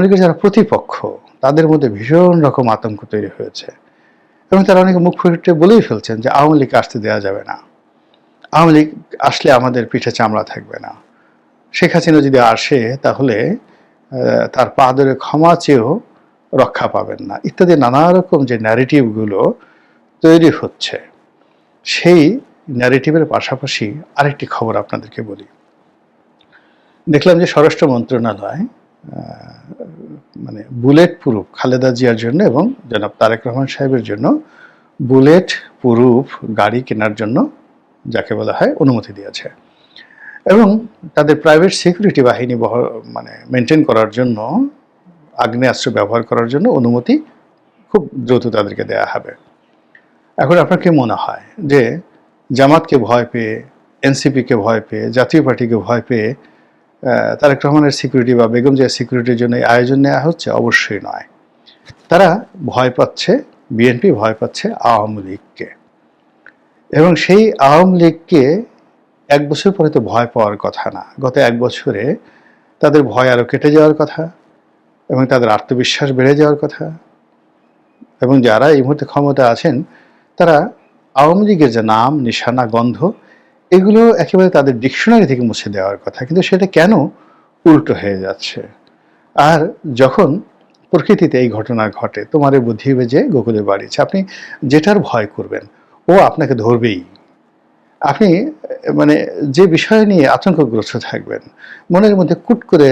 লীগের যারা প্রতিপক্ষ, তাদের মধ্যে ভীষণ রকম আতঙ্ক তৈরি হয়েছে। এবং তারা অনেকে মুখ ফুটে বলেই ফেলছেন যে আওয়ামী লীগ আসতে দেওয়া যাবে না। আওয়ামী লীগ আসলে আমাদের পিঠে চামড়া থাকবে না। শেখ হাসিনা যদি আসে, তাহলে তার পা ক্ষমা চেয়েও রক্ষা পাবেন না। ইত্যাদি নানা রকম যে ন্যারেটিভগুলো তৈরি হচ্ছে, সেই ন্যারেটিভের পাশাপাশি আরেকটি খবর আপনাদেরকে বলি। দেখলাম যে স্বরাষ্ট্র মন্ত্রণালয় মানে বুলেট প্রুফ খালেদা জিয়ার জন্য এবং জনাব তারেক রহমান সাহেবের জন্য বুলেট প্রুফ গাড়ি কেনার জন্য যাকে বলা হয় অনুমতি দিয়েছে। এবং তাদের প্রাইভেট সিকিউরিটি বাহিনী বহ- মানে মেনটেন করার জন্য, আগ্নেয়াস্ত্র ব্যবহার করার জন্য অনুমতি খুব দ্রুত তাদেরকে দেয়া হবে। এখন আপনার কি মনে হয় যে জামাতকে ভয় পেয়ে, এনসিপিকে ভয় পেয়ে, জাতীয় পার্টিকে ভয় পেয়ে তারেক রহমানের সিকিউরিটি বা বেগম জিয়ার সিকিউরিটির জন্য এই আয়োজন নেওয়া হচ্ছে, অবশ্যই নয়। তারা ভয় পাচ্ছে, বিএনপি ভয় পাচ্ছে আওয়ামী লীগকে। এবং সেই আওয়ামী লীগকে এক বছর পরে তো ভয় পাওয়ার কথা না। গত এক বছরে তাদের ভয় আরও কেটে যাওয়ার কথা এবং তাদের আত্মবিশ্বাস বেড়ে যাওয়ার কথা এবং যারা এই মুহূর্তে ক্ষমতা আছেন, তারা আওয়ামী লীগের যে নাম, নিশানা, গন্ধ এগুলো একেবারে তাদের ডিকশনারি থেকে মুছে দেওয়ার কথা, কিন্তু সেটা কেন উল্টো হয়ে যাচ্ছে? আর যখন প্রকৃতিতে এই ঘটনা ঘটে, তোমার বুদ্ধি বেজে গোকুলে বাড়িছে আপনি যেটার ভয় করবেন, ও আপনাকে ধরবেই। আপনি মানে যে বিষয় নিয়ে আতঙ্কগ্রস্ত থাকবেন, মনের মধ্যে কুট করে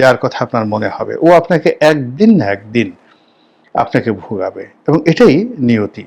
যার কথা আপনার মনে হবে, ও আপনাকে একদিন না একদিন আপনাকে ভোগাবে। এবং এটাই নিয়তি।